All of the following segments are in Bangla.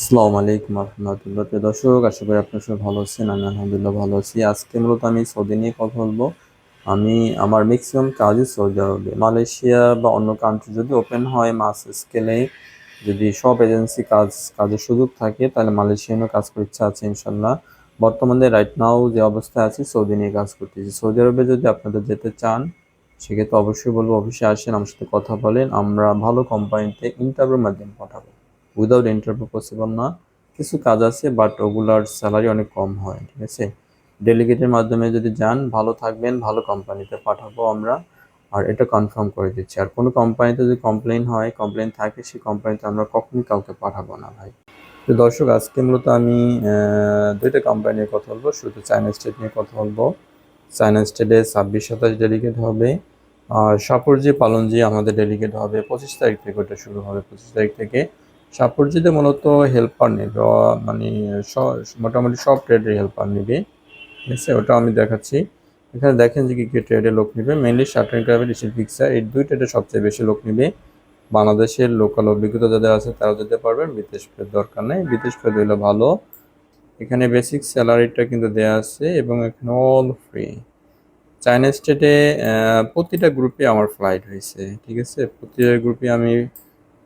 আসসালামু আলাইকুম রহমতুল্লাহ। প্রিয় দর্শক, আশা করি আপনার সবাই ভালো আছেন, আমি আলহামদুলিল্লাহ ভালো আছি। আজকে মূলত আমি সৌদি নিয়ে কথা বলব। আমি আমার ম্যাক্সিমাম কাজই সৌদি আরবে। মালয়েশিয়া বা অন্য কান্ট্রি যদি ওপেন হয় মাস স্কেলে যদি সব এজেন্সি কাজ, কাজের সুযোগ থাকে, তাহলে মালয়েশিয়ানও কাজ করার ইচ্ছা আছে ইনশাল্লাহ বর্তমানে রাইট নাও যে অবস্থায় আছি, সৌদি নিয়ে কাজ করতেছি। সৌদি আরবে যদি আপনাদের যেতে চান, সেক্ষেত্রে অবশ্যই বলব অফিসে আসেন, আমার সাথে কথা বলেন। আমরা ভালো কোম্পানিতে ইন্টারভিউর মাধ্যমে পাঠাবো উইদাউট ইন্টারভিউ পসিবল না। কিছু কাজ আছে বাট ওগুলার স্যালারি অনেক কম হয়, ঠিক আছে? ডেলিগেটের মাধ্যমে যদি যান, ভালো থাকবেন, ভালো কোম্পানিতে পাঠাবো আমরা। আর এটা কনফার্ম করে দিচ্ছি। আর কোনো কোম্পানিতে যদি কমপ্লেন হয় কমপ্লেন থাকে, সেই কোম্পানিতে আমরা কখনই কাউকে পাঠাবো না, ভাই। তো দর্শক, আজকে মূলত আমি দুইটা কোম্পানি নিয়ে কথা বলব। শুধু চায়না স্টেট নিয়ে কথা বলব। চায়না স্টেটে ছাব্বিশ সাতাশ ডেলিগেট হবে। আর সাপুরজি পালনজি আমাদের ডেলিগেট হবে পঁচিশ তারিখ থেকে, ওটা শুরু হবে পঁচিশ তারিখ থেকে। সাপুরজিতে মূলত হেল্পার নেবে মানে মোটামুটি সব ট্রেডের হেল্পার নেবে। ঠিক আছে? ওটা আমি দেখাচ্ছি। এখানে দেখেন যে কি কি ট্রেডের লোক নেবে। মেনলি শার্টিং ক্রাবের ইসিল ফিক্সার এই দুই ট্রেডে সবচেয়ে বেশি লোক নেবে। বাংলাদেশের লোকাল অভিজ্ঞতা যাদের আছে তারা যেতে পারবেন বিদেশ ফের দরকার নেই। বিদেশ ফের দিলে ভালো। এখানে বেসিক স্যালারিটা কিন্তু দেয়া আছে এবং এখানে অল ফ্রি চাইনা স্টেটে প্রতিটা গ্রুপে আমার ফ্লাইট হয়েছে ঠিক আছে? প্রতিটা গ্রুপে আমি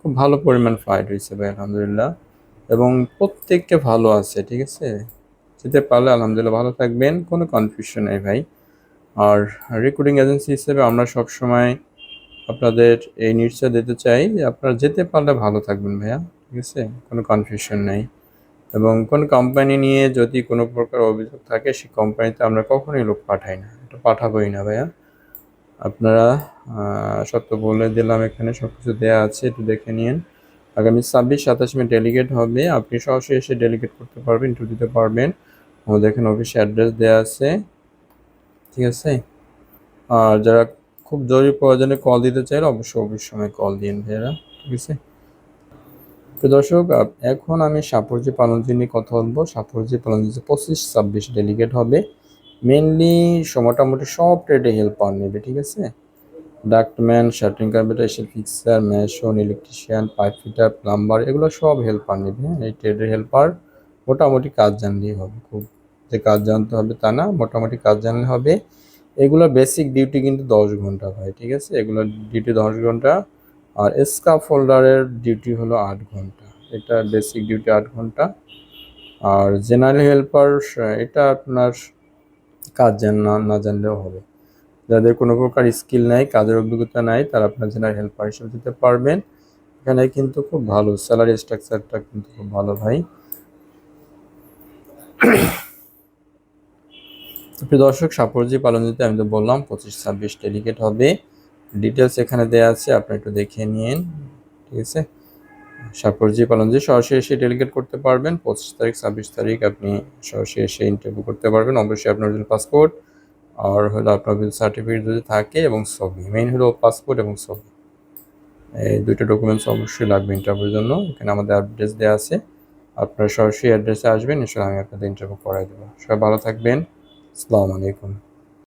খুব ভালো পরিমাণ ফ্লাইট হয়েছে ভাই আলহামদুলিল্লাহ। এবং প্রত্যেকটা ভালো আছে, ঠিক আছে? যেতে পারলে আলহামদুলিল্লাহ ভালো থাকবেন, কোনো কনফিউশন নেই ভাই। আর রেকর্ডিং এজেন্সি হিসেবে আমরা সব সময় আপনাদের এই নিশ্চয় দিতে চাই আপনারা যেতে পারলে ভালো থাকবেন ভাইয়া, ঠিক আছে? কোনো কনফিউশন নেই। এবং কোন কোম্পানি নিয়ে যদি কোনো প্রকার অভিযোগ থাকে, সেই কোম্পানিতে আমরা কখনোই লোক পাঠাই না, এটা পাঠাবোই না ভাইয়া। আপনারা সত্য বলে দিলাম এখানে সব কিছু দেওয়া আছে, একটু দেখে নিন। আগামী ছাব্বিশ সাতাশ মে ডেলিগেট হবে, আপনি সরাসরি এসে ডেলিগেট করতে পারবেন ইন্টারভিউ দিতে পারবেন। আমাদের এখানে অফিসে অ্যাড্রেস দেওয়া আছে, ঠিক আছে? আর যারা খুব জরুরি প্রয়োজনে কল দিতে চাইলে অবশ্যই অবশ্যই সময় কল দিন, ভাইয়ারা, ঠিক আছে? তো দর্শক এখন আমি সাপুরজি পালনজি নিয়ে কথা বলব সাপুরজি পালনজি পঁচিশ ছাব্বিশ ডেলিগেট হবে মেনলি মোটামুটি সব ট্রেডে হেল্পার নেবে, ঠিক আছে? ডাক্টম্যান শার্টিং কার্পেটার এসে fixer mason electrician pipe fitter plumber এগুলো সব হেল্পার নেবে হ্যাঁ? এই ট্রেডের হেল্পার মোটামুটি কাজ জানলেই হবে, খুব যে কাজ জানতে হবে তা না, মোটামুটি কাজ জানলে হবে। এগুলোর বেসিক ডিউটি কিন্তু দশ ঘণ্টা ভাই, ঠিক আছে? এগুলোর ডিউটি দশ ঘণ্টা, আর স্কাফ হোল্ডারের ডিউটি হলো আট ঘণ্টা। এটা বেসিক ডিউটি আট ঘণ্টা। আর জেনারেল হেল্পার এটা আপনার কাজ জান না জানলেও হবে। যাদের কোনো প্রকার স্কিল নাই, কাজের অভিজ্ঞতা নাই, তারা আপনার জেনারেল হেল্পার হিসেবে দিতে পারবেন। এখানে কিন্তু খুব ভালো স্যালারি স্ট্রাকচারটা কিন্তু খুব ভালো ভাই। প্রিয় দর্শক সাপরজি পালন দিতে আমি তো বললাম, পঁচিশ, ছাব্বিশ ডেলিগেট হবে। ডিটেলস এখানে দেওয়া আছে, আপনি একটু দেখে নিন। ঠিক আছে? সাপরজি পালনজি সরাসরি এসে ডেলিগেট করতে পারবেন। পঁচিশ তারিখ, ছাব্বিশ তারিখ আপনি সরাসরি এসে ইন্টারভিউ করতে পারবেন। অবশ্যই আপনার যদি পাসপোর্ট আর হলো আপনার সার্টিফিকেট যদি থাকে এবং ছবি মেইন হলো পাসপোর্ট এবং ছবি। এই দুটো ডকুমেন্টস অবশ্যই লাগবে ইন্টারভিউর জন্য। এখানে আমাদের অ্যাড্রেস দেওয়া আছে। আপনারা সরাসরি অ্যাড্রেসে আসবেন ইনশাল্লাহ আমি আপনাদের ইন্টারভিউ করাই দেবো। সবাই ভালো থাকবেন। আসসালামু আলাইকুম।